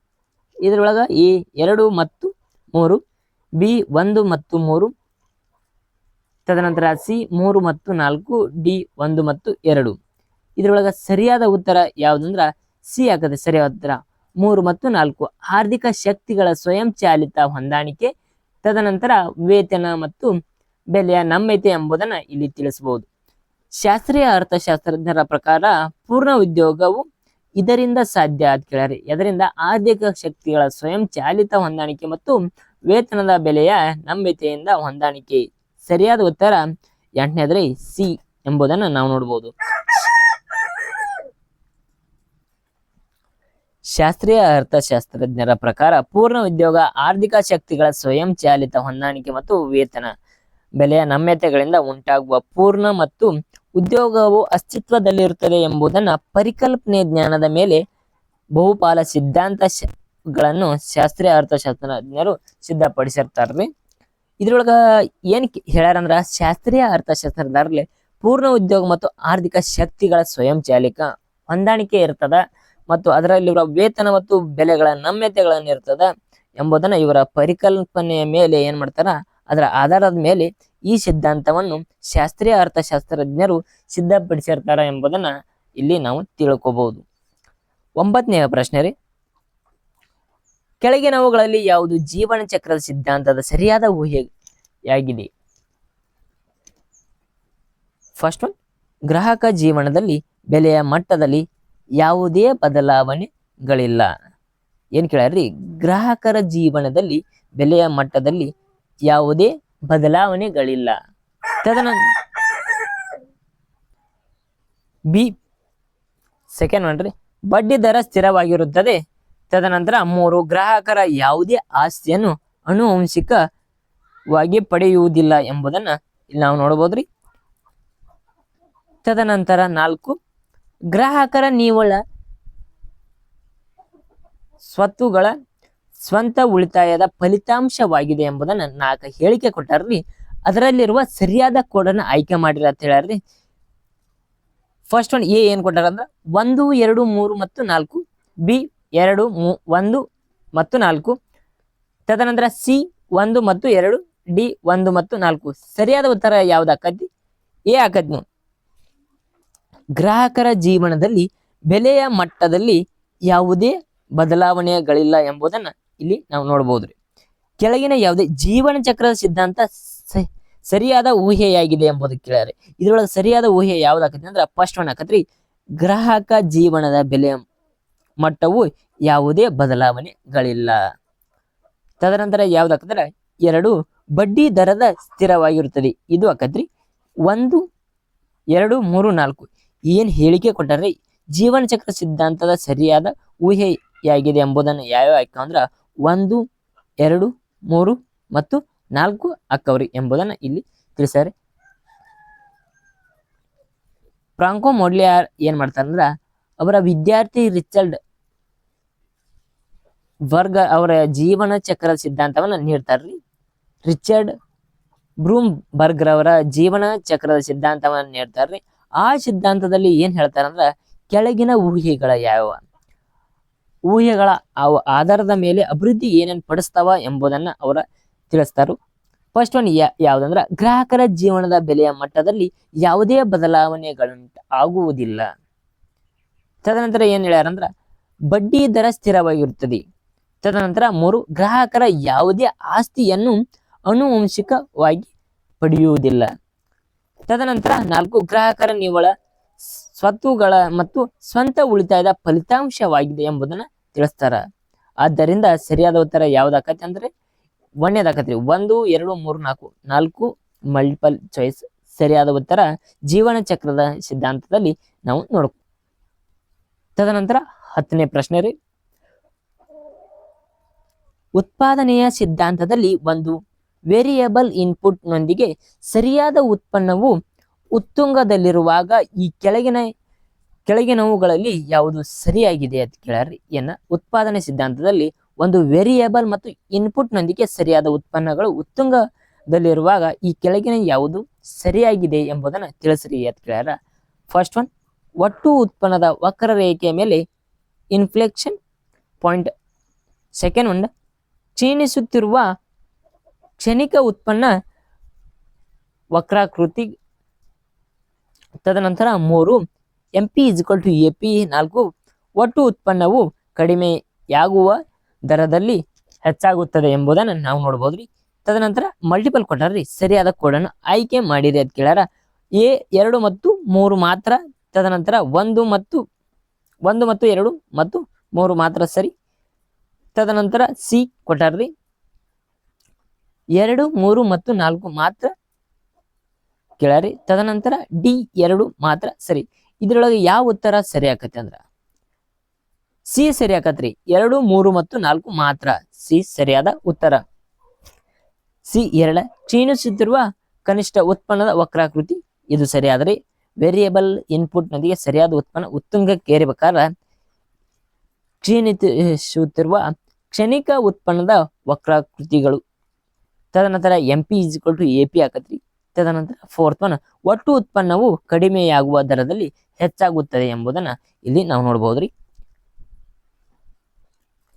ಇದ್ರೊಳಗ ಈ ಎರಡು ಮತ್ತು ಮೂರು, ಬಿ ಒಂದು ಮತ್ತು ಮೂರು, ತದನಂತರ ಸಿ ಮೂರು ಮತ್ತು ನಾಲ್ಕು, ಡಿ ಒಂದು ಮತ್ತು ಎರಡು. ಇದರೊಳಗೆ ಸರಿಯಾದ ಉತ್ತರ ಯಾವುದಂದ್ರ ಸಿ ಆಗದೆ ಸರಿಯಾದ ಉತ್ತರ. ಮೂರು ಮತ್ತು ನಾಲ್ಕು ಆರ್ಥಿಕ ಶಕ್ತಿಗಳ ಸ್ವಯಂಚಾಲಿತ ಹೊಂದಾಣಿಕೆ, ತದನಂತರ ವೇತನ ಮತ್ತು ಬೆಲೆಯ ನಮ್ಯತೆ ಎಂಬುದನ್ನ ಇಲ್ಲಿ ತಿಳಿಸಬಹುದು. ಶಾಸ್ತ್ರೀಯ ಅರ್ಥಶಾಸ್ತ್ರಜ್ಞರ ಪ್ರಕಾರ ಪೂರ್ಣ ಉದ್ಯೋಗವು ಇದರಿಂದ ಸಾಧ್ಯ ಅಂತ ಕೇಳ್ಯಾರಿ ಇದರಿಂದ ಆರ್ಥಿಕ ಶಕ್ತಿಗಳ ಸ್ವಯಂ ಚಾಲಿತ ಹೊಂದಾಣಿಕೆ ಮತ್ತು ವೇತನದ ಬೆಲೆಯ ನಂಬಿಕೆಯಿಂದ ಹೊಂದಾಣಿಕೆ. ಸರಿಯಾದ ಉತ್ತರ ಎಂಟನೇದ್ರೆ ಸಿ ಎಂಬುದನ್ನು ನಾವು ನೋಡಬಹುದು ಶಾಸ್ತ್ರೀಯ ಅರ್ಥಶಾಸ್ತ್ರಜ್ಞರ ಪ್ರಕಾರ ಪೂರ್ಣ ಉದ್ಯೋಗ, ಆರ್ಥಿಕ ಶಕ್ತಿಗಳ ಸ್ವಯಂ ಚಾಲಿತ ಹೊಂದಾಣಿಕೆ ಮತ್ತು ವೇತನ. ಬೆಲೆಯ ನಮ್ಯತೆಗಳಿಂದ ಉಂಟಾಗುವ ಪೂರ್ಣ ಮತ್ತು ಉದ್ಯೋಗವು ಅಸ್ತಿತ್ವದಲ್ಲಿರುತ್ತದೆ ಎಂಬುದನ್ನ ಪರಿಕಲ್ಪನೆ ಜ್ಞಾನದ ಮೇಲೆ ಬಹುಪಾಲ ಸಿದ್ಧಾಂತ ಗಳನ್ನು ಶಾಸ್ತ್ರೀಯ ಅರ್ಥಶಾಸ್ತ್ರಜ್ಞರು ಸಿದ್ಧಪಡಿಸಿರ್ತಾರ್ರಿ. ಇದ್ರೊಳಗ ಏನ್ ಹೇಳ್ಯಾರಂದ್ರ ಶಾಸ್ತ್ರೀಯ ಅರ್ಥಶಾಸ್ತ್ರದಾರ್ಲೆ ಪೂರ್ಣ ಉದ್ಯೋಗ ಮತ್ತು ಆರ್ಥಿಕ ಶಕ್ತಿಗಳ ಸ್ವಯಂಚಾಲಿಕ ಹೊಂದಾಣಿಕೆ ಇರ್ತದ ಮತ್ತು ಅದರಲ್ಲಿರುವ ವೇತನ ಮತ್ತು ಬೆಲೆಗಳ ನಮ್ಯತೆಗಳನ್ನು ಇರ್ತದ ಎಂಬುದನ್ನ ಇವರ ಪರಿಕಲ್ಪನೆಯ ಮೇಲೆ ಏನ್ ಮಾಡ್ತಾರ ಅದರ ಆಧಾರದ ಮೇಲೆ ಈ ಸಿದ್ಧಾಂತವನ್ನು ಶಾಸ್ತ್ರೀಯ ಅರ್ಥಶಾಸ್ತ್ರಜ್ಞರು ಸಿದ್ಧಪಡಿಸಿರ್ತಾರ ಎಂಬುದನ್ನ ಇಲ್ಲಿ ನಾವು ತಿಳ್ಕೋಬಹುದು ಒಂಬತ್ತನೆಯ ಪ್ರಶ್ನೆ ರೀ. ಕೆಳಗಿನವುಗಳಲ್ಲಿ ಯಾವುದು ಜೀವನ ಚಕ್ರದ ಸಿದ್ಧಾಂತದ ಸರಿಯಾದ ಊಹೆಯಾಗಿದೆ? ಫಸ್ಟ್ ಒನ್ ಗ್ರಾಹಕ ಜೀವನದಲ್ಲಿ ಬೆಲೆಯ ಮಟ್ಟದಲ್ಲಿ ಯಾವುದೇ ಬದಲಾವಣೆಗಳಿಲ್ಲ. ಏನು ಕೇಳ್ಯಾರ್ರಿ? ಗ್ರಾಹಕರ ಜೀವನದಲ್ಲಿ ಬೆಲೆಯ ಮಟ್ಟದಲ್ಲಿ ಯಾವುದೇ ಬದಲಾವಣೆಗಳಿಲ್ಲ. ತದನಂತರ ಬಿ ಸೆಕೆಂಡ್ ಒನ್ ರೀ. ಬಡ್ಡಿ ದರ ಸ್ಥಿರವಾಗಿರುತ್ತದೆ. ತದನಂತರ ಮೂರು, ಗ್ರಾಹಕರ ಯಾವುದೇ ಆಸ್ತಿಯನ್ನು ಅನುವಂಶಿಕವಾಗಿ ಪಡೆಯುವುದಿಲ್ಲ ಎಂಬುದನ್ನ ಇಲ್ಲಿ ನಾವು ನೋಡ್ಬೋದ್ರಿ ತದನಂತರ ನಾಲ್ಕು, ಗ್ರಾಹಕರ ನಿವ್ವಳ ಸ್ವತ್ತುಗಳ ಸ್ವಂತ ಉಳಿತಾಯದ ಫಲಿತಾಂಶವಾಗಿದೆ ಎಂಬುದನ್ನ ನಾಲ್ಕು ಹೇಳಿಕೆ ಕೊಟ್ಟಾರ್ರಿ. ಅದರಲ್ಲಿರುವ ಸರಿಯಾದ ಕೋಡನ್ನು ಆಯ್ಕೆ ಮಾಡಿರ ಅಂತ ಹೇಳ್ಯಾರ್ರಿ. ಫಸ್ಟ್ ಒನ್ ಎ ಏನ್ ಕೊಟ್ಟಾರಂದ್ರೆ ಒಂದು, ಎರಡು, ಮೂರು ಮತ್ತು ನಾಲ್ಕು ಬಿ ಎರಡು, ಮೂ, ಒಂದು ಮತ್ತು ನಾಲ್ಕು, ತದನಂತರ ಸಿ ಒಂದು ಮತ್ತು ಎರಡು ಡಿ ಒಂದು ಮತ್ತು ನಾಲ್ಕು. ಸರಿಯಾದ ಉತ್ತರ ಯಾವ್ದಾಕತಿ ಎ ಆಕತ್ನು ಗ್ರಾಹಕರ ಜೀವನದಲ್ಲಿ ಬೆಲೆಯ ಮಟ್ಟದಲ್ಲಿ ಯಾವುದೇ ಬದಲಾವಣೆಗಳಿಲ್ಲ ಎಂಬುದನ್ನ ಇಲ್ಲಿ ನಾವು ನೋಡಬಹುದ್ರಿ ಕೆಳಗಿನ ಯಾವುದೇ ಜೀವನ ಚಕ್ರದ ಸಿದ್ಧಾಂತ ಸರಿಯಾದ ಊಹೆಯಾಗಿದೆ ಎಂಬುದು ಕೇಳಿದ್ರೆ ಇದರೊಳಗೆ ಸರಿಯಾದ ಊಹೆ ಯಾವ್ದಾಕತಿ ಅಂದ್ರೆ ಫಸ್ಟ್ ಒನ್ ಆಕತ್ರಿ. ಗ್ರಾಹಕ ಜೀವನದ ಬೆಲೆ ಮಟ್ಟವು ಯಾವುದೇ ಬದಲಾವಣೆಗಳಿಲ್ಲ. ತದನಂತರ ಯಾವ್ದಾಕಂದ್ರೆ ಎರಡು, ಬಡ್ಡಿ ದರದ ಸ್ಥಿರವಾಗಿರುತ್ತದೆ. ಇದು ಆಕತ್ರಿ. ಒಂದು, ಎರಡು, ಮೂರು, ನಾಲ್ಕು. ಏನ್ ಹೇಳಿಕೆ ಕೊಟ್ಟರೆ ಜೀವನ ಚಕ್ರ ಸಿದ್ಧಾಂತದ ಸರಿಯಾದ ಊಹೆಯಾಗಿದೆ ಎಂಬುದನ್ನು ಯಾವ್ಯಾವ ಆಯ್ಕೆ ಅಂದ್ರ ಒಂದು, ಎರಡು, ಮೂರು ಮತ್ತು ನಾಲ್ಕು ಅಕ್ಕವರಿ ಎಂಬುದನ್ನ ಇಲ್ಲಿ ತಿಳಿಸ್ಯಾರೆ. ಫ್ರಾಂಕೋ ಮೊಡ್ಲಿಯಾರ್ ಏನ್ ಮಾಡ್ತಾರಂದ್ರ ಅವರ ವಿದ್ಯಾರ್ಥಿ ರಿಚರ್ಡ್ ವರ್ಗ ಅವರ ಜೀವನ ಚಕ್ರದ ಸಿದ್ಧಾಂತವನ್ನ ನೀಡ್ತಾರ್ರಿ. ರಿಚರ್ಡ್ ಬ್ರೂಮ್ ಬರ್ಗರ್ ಅವರ ಜೀವನ ಚಕ್ರದ ಸಿದ್ಧಾಂತವನ್ನ ನೀಡ್ತಾರ್ರಿ. ಆ ಸಿದ್ಧಾಂತದಲ್ಲಿ ಏನ್ ಹೇಳ್ತಾರಂದ್ರ, ಕೆಳಗಿನ ಊಹೆಗಳ ಯಾವ ಊಹೆಗಳ ಆಧಾರದ ಮೇಲೆ ಅಭಿವೃದ್ಧಿ ಏನೇನು ಪಡಿಸ್ತಾವ ಎಂಬುದನ್ನ ಅವರ ತಿಳಿಸ್ತಾರು. ಫಸ್ಟ್ ಒನ್ ಯಾವುದಂದ್ರೆ ಗ್ರಾಹಕರ ಜೀವನದ ಬೆಲೆಯ ಮಟ್ಟದಲ್ಲಿ ಯಾವುದೇ ಬದಲಾವಣೆಗಳು ಆಗುವುದಿಲ್ಲ. ತದನಂತರ ಏನ್ ಹೇಳ್ಯಾರಂದ್ರ ಬಡ್ಡಿ ದರ ಸ್ಥಿರವಾಗಿರುತ್ತದೆ ತದನಂತರ ಮೂರು, ಗ್ರಾಹಕರ ಯಾವುದೇ ಆಸ್ತಿಯನ್ನು ಅನುವಂಶಿಕವಾಗಿ ಪಡೆಯುವುದಿಲ್ಲ. ತದನಂತರ ನಾಲ್ಕು, ಗ್ರಾಹಕರ ನಿವ್ವಳ ಸ್ವತ್ತುಗಳ ಮತ್ತು ಸ್ವಂತ ಉಳಿತಾಯದ ಫಲಿತಾಂಶವಾಗಿದೆ ಎಂಬುದನ್ನು ತಿಳಿಸ್ತಾರ. ಆದ್ದರಿಂದ ಸರಿಯಾದ ಉತ್ತರ ಯಾವ್ದಾಕತಿ ಅಂದ್ರೆ ಒಂದೇದಾಕತ್ರಿ. ಒಂದು, ಎರಡು, ಮೂರು, ನಾಲ್ಕು. ನಾಲ್ಕು ಮಲ್ಟಿಪಲ್ ಚಾಯ್ಸ್ ಸರಿಯಾದ ಉತ್ತರ ಜೀವನ ಚಕ್ರದ ಸಿದ್ಧಾಂತದಲ್ಲಿ ನಾವು ನೋಡ ತದನಂತರ ಹತ್ತನೇ ಪ್ರಶ್ನೆ ರೀ. ಉತ್ಪಾದನೆಯ ಸಿದ್ಧಾಂತದಲ್ಲಿ ಒಂದು ವೇರಿಯಬಲ್ ಇನ್ಪುಟ್ನೊಂದಿಗೆ ಸರಿಯಾದ ಉತ್ಪನ್ನವು ಉತ್ತುಂಗದಲ್ಲಿರುವಾಗ ಈ ಕೆಳಗಿನ ಕೆಳಗಿನವುಗಳಲ್ಲಿ ಯಾವುದು ಸರಿಯಾಗಿದೆ ಅಂತ ಕೇಳಿ ಏನ? ಉತ್ಪಾದನೆ ಸಿದ್ಧಾಂತದಲ್ಲಿ ಒಂದು ವೇರಿಯೇಬಲ್ ಮತ್ತು ಇನ್ಪುಟ್ನೊಂದಿಗೆ ಸರಿಯಾದ ಉತ್ಪನ್ನಗಳು ಉತ್ತುಂಗದಲ್ಲಿರುವಾಗ ಈ ಕೆಳಗಿನ ಯಾವುದು ಸರಿಯಾಗಿದೆ ಎಂಬುದನ್ನು ತಿಳಿಸ್ರಿ ಅಂತ ಕೇಳ್ಯಾರ. ಫಸ್ಟ್ ಒನ್ ಒಟ್ಟು ಉತ್ಪನ್ನದ ವಕ್ರರೇಖೆಯ ಮೇಲೆ ಇನ್ಫ್ಲೆಕ್ಷನ್ ಪಾಯಿಂಟ್ ಸೆಕೆಂಡ್ ಒನ್ ಕ್ಷೀಣಿಸುತ್ತಿರುವ ಕ್ಷಣಿಕ ಉತ್ಪನ್ನ ವಕ್ರಾಕೃತಿ ತದನಂತರ ಮೂರು M P is equal to A P ನಾಲ್ಕು, ಒಟ್ಟು ಉತ್ಪನ್ನವು ಕಡಿಮೆಯಾಗುವ ದರದಲ್ಲಿ ಹೆಚ್ಚಾಗುತ್ತದೆ ಎಂಬುದನ್ನು ನಾವು ನೋಡ್ಬೋದ್ರಿ ತದನಂತರ ಮಲ್ಟಿಪಲ್ ಕೊಟ್ಟಾರ್ರಿ, ಸರಿಯಾದ ಕೋಡನ್ನು ಆಯ್ಕೆ ಮಾಡಿರಿ ಅಂತ ಕೇಳ್ಯಾರ. ಎ ಎರಡು ಮತ್ತು ಮೂರು ಮಾತ್ರ, ತದನಂತರ ಒಂದು ಮತ್ತು ಒಂದು ಮತ್ತು ಎರಡು ಮತ್ತು ಮೂರು ಮಾತ್ರ ಸರಿ. ತದನಂತರ ಸಿ ಕೊಟ್ಟಾರ್ರಿ. ಎರಡು, ಮೂರು ಮತ್ತು ನಾಲ್ಕು ಮಾತ್ರ ಕೇಳ್ಯಾರಿ. ತದನಂತರ ಡಿ ಎರಡು ಮಾತ್ರ ಸರಿ. ಇದರೊಳಗೆ ಯಾವ ಉತ್ತರ ಸರಿ ಆಕತಿ ಅಂದ್ರ? ಸಿ ಸರಿ ಆಕತ್ರಿ. ಎರಡು, ಮೂರು ಮತ್ತು ನಾಲ್ಕು ಮಾತ್ರ ಸಿ ಸರಿಯಾದ ಉತ್ತರ. ಸಿ ಎರಡ, ಕ್ಷೀಣಿಸುತ್ತಿರುವ ಕನಿಷ್ಠ ಉತ್ಪನ್ನದ ವಕ್ರಾಕೃತಿ ಇದು ಸರಿಯಾದ್ರಿ ವೇರಿಯಬಲ್ ಇನ್ಪುಟ್ ನೊಂದಿಗೆ ಸರಿಯಾದ ಉತ್ಪನ್ನ ಉತ್ತುಂಗಕ್ಕೇರಬೇಕಾದ್ರೆ ಕ್ಷೀಣಿಸುತ್ತಿರುವ ಕ್ಷಣಿಕ ಉತ್ಪನ್ನದ ವಕ್ರಾಕೃತಿಗಳು. ತದನಂತರ M P is to A P ಆಕತ್ರಿ. ತದನಂತರ ಫೋರ್ತ್ ಒನ್ ಒಟ್ಟು ಉತ್ಪನ್ನವು ಕಡಿಮೆಯಾಗುವ ದರದಲ್ಲಿ ಹೆಚ್ಚಾಗುತ್ತದೆ ಎಂಬುದನ್ನ ಇಲ್ಲಿ ನಾವು ನೋಡಬಹುದ್ರಿ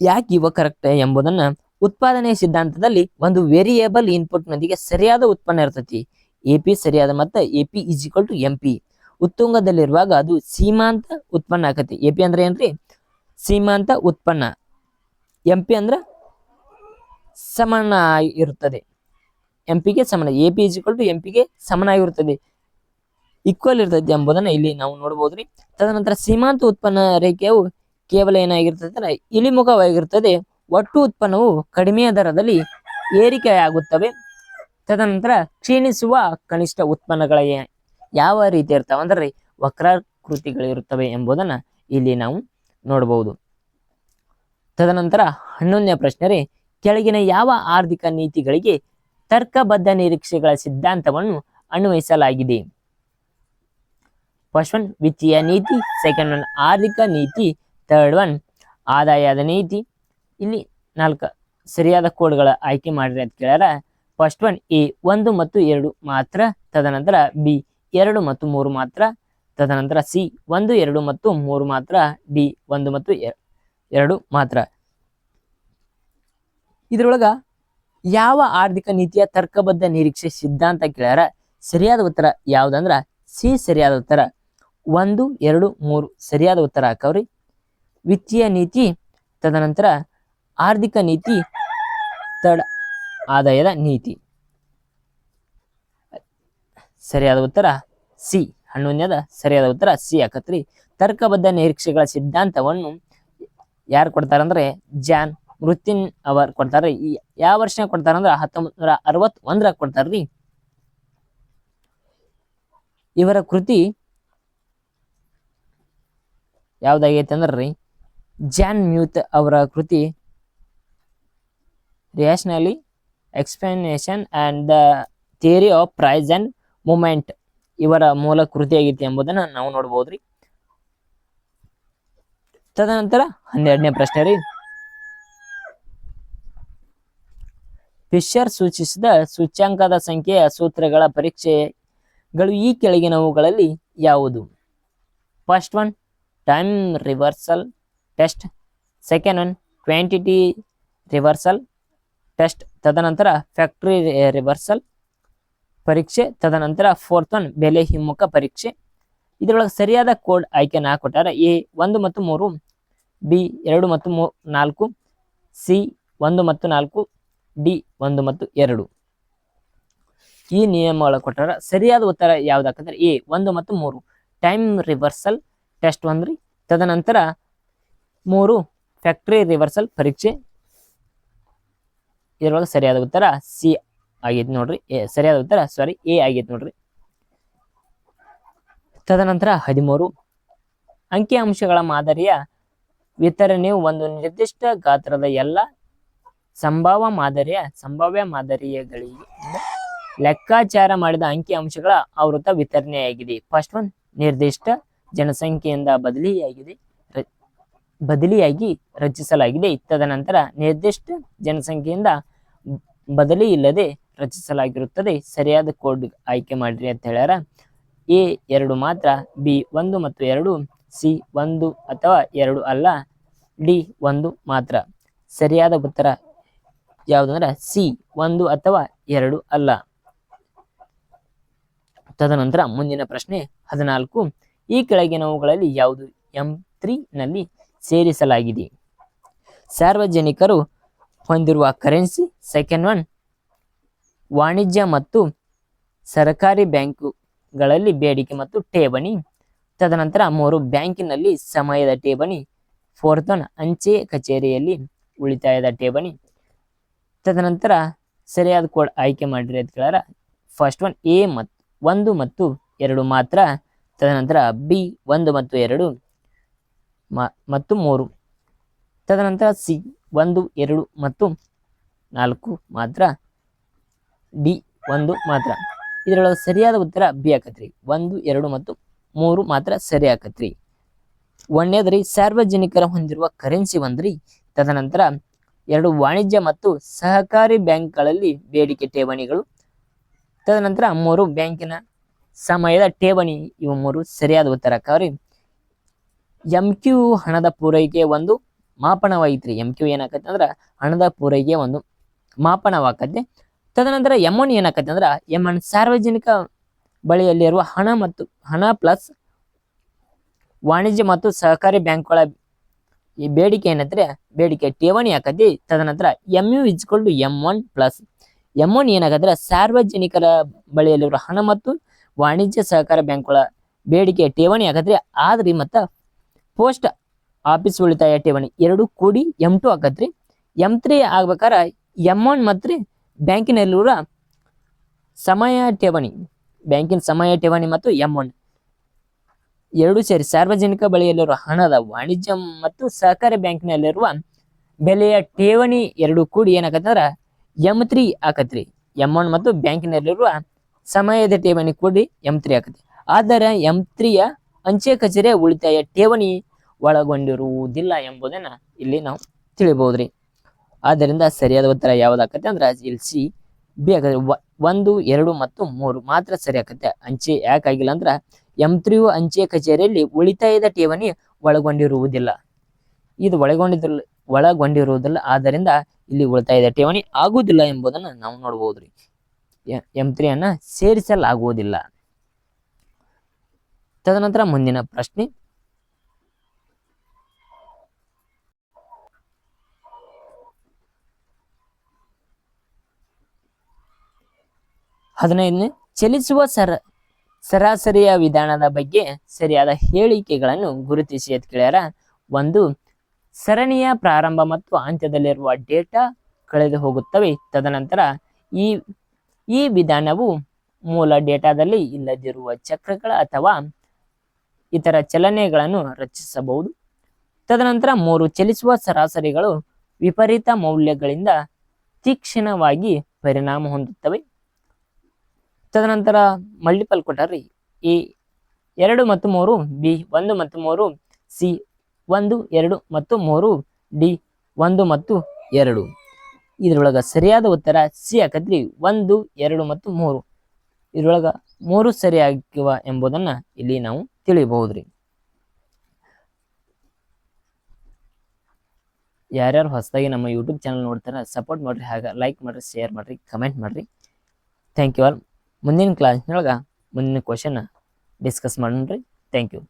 ಯಾಕೆ ಇವ ಕರೆಕ್ಟ್ ಎಂಬುದನ್ನ ಉತ್ಪಾದನೆ ಸಿದ್ಧಾಂತದಲ್ಲಿ ಒಂದು ವೇರಿಯೇಬಲ್ ಇನ್ಪುಟ್ ನೊಂದಿಗೆ ಸರಿಯಾದ ಉತ್ಪನ್ನ ಇರ್ತೈತಿ. ಎ ಪಿ ಸರಿಯಾದ ಮತ್ತು A P is equal to M P ಉತ್ತುಂಗದಲ್ಲಿರುವಾಗ ಅದು ಸೀಮಾಂತ ಉತ್ಪನ್ನ ಆಕತಿ. ಎ ಪಿ ಅಂದ್ರೆ ಏನ್ರಿ? ಸೀಮಾಂತ ಉತ್ಪನ್ನ. ಎಂ ಪಿ ಅಂದ್ರ ಸಮಾನ ಇರುತ್ತದೆ. ಎಂ ಪಿಗೆ ಸಮಾನ A P is to M ಪಿಗೆ ಸಮನಾಗಿರುತ್ತದೆ. ಈಕ್ವಲ್ ಇರ್ತದೆ ಎಂಬುದನ್ನ ಇಲ್ಲಿ ನಾವು ನೋಡಬಹುದು ರೀ ತದನಂತರ ಸೀಮಾಂತ ಉತ್ಪನ್ನ ರೇಖೆಯು ಕೇವಲ ಏನಾಗಿರ್ತದೆ ಇಳಿಮುಖವಾಗಿರುತ್ತದೆ ಒಟ್ಟು ಉತ್ಪನ್ನವು ಕಡಿಮೆಯ ದರದಲ್ಲಿ ಏರಿಕೆಯಾಗುತ್ತವೆ. ತದನಂತರ ಕ್ಷೀಣಿಸುವ ಕನಿಷ್ಠ ಉತ್ಪನ್ನಗಳ ಯಾವ ರೀತಿ ಇರ್ತಾವ ಅಂದ್ರೆ? ವಕ್ರಾಕೃತಿಗಳಿರುತ್ತವೆ ಎಂಬುದನ್ನ ಇಲ್ಲಿ ನಾವು ನೋಡಬಹುದು ತದನಂತರ ಹನ್ನೊಂದನೇ ಪ್ರಶ್ನೆ ರೀ, ಕೆಳಗಿನ ಯಾವ ಆರ್ಥಿಕ ನೀತಿಗಳಿಗೆ ತರ್ಕಬದ್ಧ ನಿರೀಕ್ಷೆಗಳ ಸಿದ್ಧಾಂತವನ್ನು ಅನ್ವಯಿಸಲಾಗಿದೆ. ಫಸ್ಟ್ ಒನ್ ವಿತ್ತೀಯ ನೀತಿ, ಸೆಕೆಂಡ್ ಒನ್, ಆರ್ಥಿಕ ನೀತಿ, ಥರ್ಡ್ ಒನ್, ಆದಾಯದ ನೀತಿ. ಇಲ್ಲಿ ನಾಲ್ಕು ಸರಿಯಾದ ಕೋಡ್ಗಳ ಆಯ್ಕೆ ಮಾಡಿರಿ ಅಂತ ಕೇಳ್ಯಾರ. ಫಸ್ಟ್ ಒನ್ ಎ ಒಂದು ಮತ್ತು ಎರಡು ಮಾತ್ರ, ತದನಂತರ ಬಿ ಎರಡು ಮತ್ತು ಮೂರು ಮಾತ್ರ, ತದನಂತರ ಸಿ ಒಂದು, ಎರಡು ಮತ್ತು ಮೂರು ಮಾತ್ರ, ಡಿ ಒಂದು ಮತ್ತು ಎರಡು ಮಾತ್ರ. ಇದ್ರೊಳಗ ಯಾವ ಆರ್ಥಿಕ ನೀತಿಯ ತರ್ಕಬದ್ಧ ನಿರೀಕ್ಷೆ ಸಿದ್ಧಾಂತ ಕೇಳ್ಯಾರ? ಸರಿಯಾದ ಉತ್ತರ ಯಾವ್ದಂದ್ರ ಸಿ ಸರಿಯಾದ ಉತ್ತರ. ಒಂದು, ಎರಡು, ಮೂರು ಸರಿಯಾದ ಉತ್ತರ ಹಾಕವ್ರಿ. ವಿತ್ತೀಯ ನೀತಿ, ತದನಂತರ ಆರ್ಥಿಕ ನೀತಿ, ತಡ ಆದಾಯದ ನೀತಿ. ಸರಿಯಾದ ಉತ್ತರ ಸಿ. ಹನ್ನೊಂದನೇದ ಸರಿಯಾದ ಉತ್ತರ ಸಿ ಆಕತ್ರಿ ತರ್ಕಬದ್ಧ ನಿರೀಕ್ಷೆಗಳ ಸಿದ್ಧಾಂತವನ್ನು ಯಾರು ಕೊಡ್ತಾರಂದ್ರೆ ಜಾನ್ ಮೃತ್ಯುನ್ ಅವರ್ ಕೊಡ್ತಾರೆ ಈ ಯಾವ ವರ್ಷ ಕೊಡ್ತಾರಂದ್ರ ಹತ್ತೊಂಬತ್ ನೂರ ಅರವತ್ ಒಂದ್ರಾಗ ಕೊಡ್ತಾರ್ರಿ. ಇವರ ಕೃತಿ ಯಾವ್ದಾಗೈತೆ ಅಂದ್ರಿ ಜಾನ್ ಮ್ಯೂತ್ ಅವರ ಕೃತಿ rationally explanation and the theory of price and moment ಇವರ ಮೂಲ ಕೃತಿ ಆಗೈತಿ ಎಂಬುದನ್ನ ನಾವು ನೋಡ್ಬೋದ್ರಿ. ತದನಂತರ ಹನ್ನೆರಡನೇ ಪ್ರಶ್ನೆ ರೀ. ಫಿಶರ್ ಸೂಚಿಸಿದ ಸೂಚ್ಯಾಂಕದ ಸಂಖ್ಯೆಯ ಸೂತ್ರಗಳ ಪರೀಕ್ಷೆಗಳು ಈ ಕೆಳಗಿನವುಗಳಲ್ಲಿ ಯಾವುದು? First one time reversal test second one quantity reversal test ತದನಂತರ ಫ್ಯಾಕ್ಟ್ರಿ ರಿವರ್ಸಲ್ ಪರೀಕ್ಷೆ. ತದನಂತರ ಫೋರ್ತ್ ಒನ್ ಬೆಲೆ ಹಿಮ್ಮುಖ ಪರೀಕ್ಷೆ. ಇದರೊಳಗೆ ಸರಿಯಾದ ಕೋಡ್ ಆಯ್ಕೆನ ಕೊಟ್ಟಾರೆ ಎ ಒಂದು ಮತ್ತು ಮೂರು, ಬಿ ಎರಡು ಮತ್ತು ಮೂ ನಾಲ್ಕು, ಸಿ ಒಂದು ಮತ್ತು ನಾಲ್ಕು ಡಿ ಒಂದು ಮತ್ತು ಎರಡು. ಈ ನಿಯಮಗಳ ಕೊಟ್ಟಾರ ಸರಿಯಾದ ಉತ್ತರ ಯಾವ್ದಾಕಂದ್ರೆ ಎ, ಒಂದು ಮತ್ತು ಮೂರು. ಟೈಮ್ ರಿವರ್ಸಲ್ ಟೆಸ್ಟ್ ಒಂದ್ರಿ ತದನಂತರ ಮೂರು ಫ್ಯಾಕ್ಟ್ರಿ ರಿವರ್ಸಲ್ ಪರೀಕ್ಷೆ. ಇದರೊಳಗೆ ಸರಿಯಾದ ಉತ್ತರ ಸಿ ಆಗೈತೆ ನೋಡ್ರಿ. ಎ, ಸರಿಯಾದ ಉತ್ತರ ಸಾರಿ ಎ ಆಗೈತೆ ನೋಡ್ರಿ. ತದನಂತರ ಹದಿಮೂರು. ಅಂಕಿಅಂಶಗಳ ಮಾದರಿಯ ವಿತರಣೆಯು ಒಂದು ನಿರ್ದಿಷ್ಟ ಗಾತ್ರದ ಎಲ್ಲ ಸಂಭಾವ ಮಾದರಿಯ, ಸಂಭಾವ್ಯ ಮಾದರಿಯಗಳಿಗೆ ಲೆಕ್ಕಾಚಾರ ಮಾಡಿದ ಅಂಕಿ ಅಂಶಗಳ ಆವೃತ ವಿತರಣೆಯಾಗಿದೆ. ಫಸ್ಟ್ ಒನ್ ನಿರ್ದಿಷ್ಟ ಜನಸಂಖ್ಯೆಯಿಂದ ಬದಲಿಯಾಗಿದೆ ಬದಲಿಯಾಗಿ ರಚಿಸಲಾಗಿದೆ. ತದನಂತರ ನಿರ್ದಿಷ್ಟ ಜನಸಂಖ್ಯೆಯಿಂದ ಬದಲಿ ಇಲ್ಲದೆ ರಚಿಸಲಾಗಿರುತ್ತದೆ. ಸರಿಯಾದ ಕೋಡ್ ಆಯ್ಕೆ ಮಾಡಿರಿ ಅಂತ ಹೇಳ್ಯಾರ. ಎ ಎರಡು ಮಾತ್ರ, ಬಿ ಒಂದು ಮತ್ತು ಎರಡು, ಸಿ ಒಂದು ಅಥವಾ ಎರಡು ಅಲ್ಲ, ಡಿ ಒಂದು ಮಾತ್ರ. ಸರಿಯಾದ ಉತ್ತರ ಯಾವುದಂದ್ರೆ ಸಿ, ಒಂದು ಅಥವಾ ಎರಡು ಅಲ್ಲ. ತದನಂತರ ಮುಂದಿನ ಪ್ರಶ್ನೆ ಹದಿನಾಲ್ಕು. ಈ ಕೆಳಗಿನವುಗಳಲ್ಲಿ ಯಾವುದು? ಎಂ ನಲ್ಲಿ ಸೇರಿಸಲಾಗಿದೆ. ಸಾರ್ವಜನಿಕರು ಹೊಂದಿರುವ ಕರೆನ್ಸಿ ಸೆಕೆಂಡ್ ಒನ್ ವಾಣಿಜ್ಯ ಮತ್ತು ಸರ್ಕಾರಿ ಬ್ಯಾಂಕುಗಳಲ್ಲಿ ಬೇಡಿಕೆ ಮತ್ತು ಠೇವಣಿ. ತದನಂತರ ಮೂರು, ಬ್ಯಾಂಕಿನಲ್ಲಿ ಸಮಯದ ಠೇವಣಿ ಫೋರ್ತ್ ಒನ್ ಅಂಚೆ ಕಚೇರಿಯಲ್ಲಿ ಉಳಿತಾಯದ ಠೇವಣಿ. ತದನಂತರ ಸರಿಯಾದ ಕೋಡ್ ಆಯ್ಕೆ ಮಾಡಿರಿ ಅಂತ ಕೇಳಾರ ಫಸ್ಟ್ ಒನ್ ಎ ಮತ್ತು ಒಂದು ಮತ್ತು ಎರಡು ಮಾತ್ರ. ತದನಂತರ ಬಿ ಒಂದು ಮತ್ತು ಎರಡು ಮತ್ತು ಮೂರು. ತದನಂತರ ಸಿ ಒಂದು, ಎರಡು ಮತ್ತು ನಾಲ್ಕು ಮಾತ್ರ. ಡಿ ಒಂದು ಮಾತ್ರ. ಇದರೊಳಗೆ ಸರಿಯಾದ ಉತ್ತರ ಬಿ ಆಕತ್ರಿ. ಒಂದು, ಎರಡು ಮತ್ತು ಮೂರು ಮಾತ್ರ ಸರಿ ಆಕತ್ರಿ. ಒಂದೇದ್ರಿ ಸಾರ್ವಜನಿಕರ ಹೊಂದಿರುವ ಕರೆನ್ಸಿ ಒಂದ್ರಿ. ತದನಂತರ ಎರಡು ವಾಣಿಜ್ಯ ಮತ್ತು ಸಹಕಾರಿ ಬ್ಯಾಂಕ್ಗಳಲ್ಲಿ ಬೇಡಿಕೆ ಠೇವಣಿಗಳು. ತದನಂತರ ಮೂರು ಬ್ಯಾಂಕಿನ ಸಮಯದ ಠೇವಣಿ, ಇವು ಮೂರು ಸರಿಯಾದ ಉತ್ತರ. ಅಕ್ಕಾವ್ರಿ ಎಂ ಕ್ಯೂ ಹಣದ ಪೂರೈಕೆ ಒಂದು ಮಾಪನವಾಗೈತ್ರಿ ಎಂ ಕ್ಯೂ ಏನಾಕತ್ತೆ ಅಂದ್ರೆ ಹಣದ ಪೂರೈಕೆ ಒಂದು ಮಾಪನವಾಗತ್ತೆ ತದನಂತರ ಎಂ ಒನ್ ಏನಾಕತ್ತೆ ಅಂದ್ರೆ ಎಂ ಒನ್ ಸಾರ್ವಜನಿಕ ಬಳಿಯಲ್ಲಿರುವ ಹಣ ಮತ್ತು ಹಣ ಪ್ಲಸ್ ವಾಣಿಜ್ಯ ಮತ್ತು ಸಹಕಾರಿ ಬ್ಯಾಂಕ್ಗಳ ಈ ಬೇಡಿಕೆ ಏನಂದ್ರೆ, ಬೇಡಿಕೆ ಠೇವಣಿ ಹಾಕತಿ ತದನಂತರ M U is equal to M one plus M one ಏನಾಗಂದ್ರೆ ಸಾರ್ವಜನಿಕರ ಬಳಿಯಲ್ಲಿರುವ ಹಣ ಮತ್ತು ವಾಣಿಜ್ಯ ಸಹಕಾರ ಬ್ಯಾಂಕ್ಗಳ ಬೇಡಿಕೆ ಠೇವಣಿ ಹಾಕಿದ್ರೆ ಆದ್ರಿ ಮತ್ತ ಪೋಸ್ಟ್ ಆಫೀಸ್ ಉಳಿತಾಯ ಠೇವಣಿ ಎರಡು ಕೂಡಿ ಎಂ ಟು ಹಾಕತ್ರಿ ಎಂ ತ್ರೀ ಆಗ್ಬೇಕಾರ ಎಂ ಒನ್ ಮತ್ತು ಬ್ಯಾಂಕಿನಲ್ಲಿರುವ ಸಮಯ ಠೇವಣಿ, ಬ್ಯಾಂಕಿನ ಸಮಯ ಠೇವಣಿ ಮತ್ತು ಎಂ ಒನ್ ಎರಡು ಸೇರಿ ಸಾರ್ವಜನಿಕ ಬಳಿಯಲ್ಲಿರುವ ಹಣದ ವಾಣಿಜ್ಯ ಮತ್ತು ಸಹಕಾರಿ ಬ್ಯಾಂಕ್ನಲ್ಲಿರುವ ಬೆಲೆಯ ಠೇವಣಿ ಎರಡು ಕೂಡಿ ಏನಾಗತ್ತಂದ್ರ ಎಂ ತ್ರೀ ಆಕತ್ರಿ. ಎಂ ಮತ್ತು ಬ್ಯಾಂಕಿನಲ್ಲಿರುವ ಸಮಯದ ಠೇವಣಿ ಕೂಡಿ ಎಂ ತ್ರೀ ಆಕತಿ ಆದರೆ ಎಂ ತ್ರೀಯ ಅಂಚೆ ಕಚೇರಿಯ ಉಳಿತಾಯ ಠೇವಣಿ ಒಳಗೊಂಡಿರುವುದಿಲ್ಲ ಎಂಬುದನ್ನು ಇಲ್ಲಿ ನಾವು ತಿಳಿಬಹುದ್ರಿ. ಆದ್ದರಿಂದ ಸರಿಯಾದ ಉತ್ತರ ಯಾವುದಾಗತ್ತೆ ಅಂದ್ರೆ ಇಲ್ಲಿ ಸಿ ಬಿ ಆಗತ್ತೆ ಒಂದು, ಎರಡು ಮತ್ತು ಮೂರು ಮಾತ್ರ ಸರಿ ಆಕತ್ತೆ. ಅಂಚೆ ಯಾಕಾಗಿಲ್ಲ ಅಂದ್ರ ತ್ರಿಯು ಅಂಚೆ ಕಚೇರಿಯಲ್ಲಿ ಉಳಿತಾಯದ ಠೇವಣಿ ಒಳಗೊಂಡಿರುವುದಿಲ್ಲ. ಇದು ಒಳಗೊಂಡಿದ್ದಿಲ್ಲ ಒಳಗೊಂಡಿರುವುದಿಲ್ಲ, ಆದ್ದರಿಂದ ಇಲ್ಲಿ ಉಳಿತಾಯದ ಠೇವಣಿ ಆಗುವುದಿಲ್ಲ ಎಂಬುದನ್ನು ನಾವು ನೋಡಬಹುದ್ರಿ. ಎಂ ತ್ರಿಯನ್ನ ಸೇರಿಸಲಾಗುವುದಿಲ್ಲ. ತದನಂತರ ಮುಂದಿನ ಪ್ರಶ್ನೆ. ಹದಿನೈದನೇ, ಚಲಿಸುವ ಸರ ಸರಾಸರಿಯ ವಿಧಾನದ ಬಗ್ಗೆ ಸರಿಯಾದ ಹೇಳಿಕೆಗಳನ್ನು ಗುರುತಿಸಿ ಅಂತ ಕೇಳ್ಯಾರ. ಒಂದು, ಸರಣಿಯ ಪ್ರಾರಂಭ ಮತ್ತು ಅಂತ್ಯದಲ್ಲಿರುವ ಡೇಟಾ ಕಳೆದು ಹೋಗುತ್ತವೆ. ತದನಂತರ ಈ ಈ ವಿಧಾನವು ಮೂಲ ಡೇಟಾದಲ್ಲಿ ಇಲ್ಲದಿರುವ ಚಕ್ರಗಳ ಅಥವಾ ಇತರ ಚಲನೆಗಳನ್ನು ರಚಿಸಬಹುದು. ತದನಂತರ ಮೂರು, ಚಲಿಸುವ ಸರಾಸರಿಗಳು ವಿಪರೀತ ಮೌಲ್ಯಗಳಿಂದ ತೀಕ್ಷ್ಣವಾಗಿ ಪರಿಣಾಮ ಹೊಂದುತ್ತವೆ. ತದನಂತರ ಮಲ್ಟಿಪಲ್ ಕೊಟ್ಟಾರ್ರಿ ಎ ಎರಡು ಮತ್ತು ಮೂರು, ಬಿ ಒಂದು ಮತ್ತು ಮೂರು, ಸಿ ಒಂದು, ಎರಡು ಮತ್ತು ಮೂರು, ಡಿ ಒಂದು ಮತ್ತು ಎರಡು. ಇದರೊಳಗೆ ಸರಿಯಾದ ಉತ್ತರ ಸಿ ಆಕತ್ರಿ. ಒಂದು, ಎರಡು ಮತ್ತು ಮೂರು. ಇದರೊಳಗೆ ಮೂರು ಸರಿಯಾಗಿವ ಎಂಬುದನ್ನ ಇಲ್ಲಿ ನಾವು ತಿಳಿಬಹುದ್ರಿ. ಯಾರ್ಯಾರು ಹೊಸದಾಗಿ ನಮ್ಮ ಯೂಟ್ಯೂಬ್ ಚಾನಲ್ ನೋಡ್ತಾರೆ ಸಪೋರ್ಟ್ ಮಾಡಿರಿ. ಹಾಗೆ ಲೈಕ್ ಮಾಡಿರಿ ಶೇರ್ ಮಾಡಿರಿ ಕಮೆಂಟ್ ಮಾಡಿರಿ. ಥ್ಯಾಂಕ್ ಯು ಆಲ್ ಮುಂದಿನ ಕ್ಲಾಸ್ನೊಳಗೆ ಮುಂದಿನ ಕ್ವಶನ್ ಡಿಸ್ಕಸ್ ಮಾಡೋಣ ರೀ ಥ್ಯಾಂಕ್ ಯು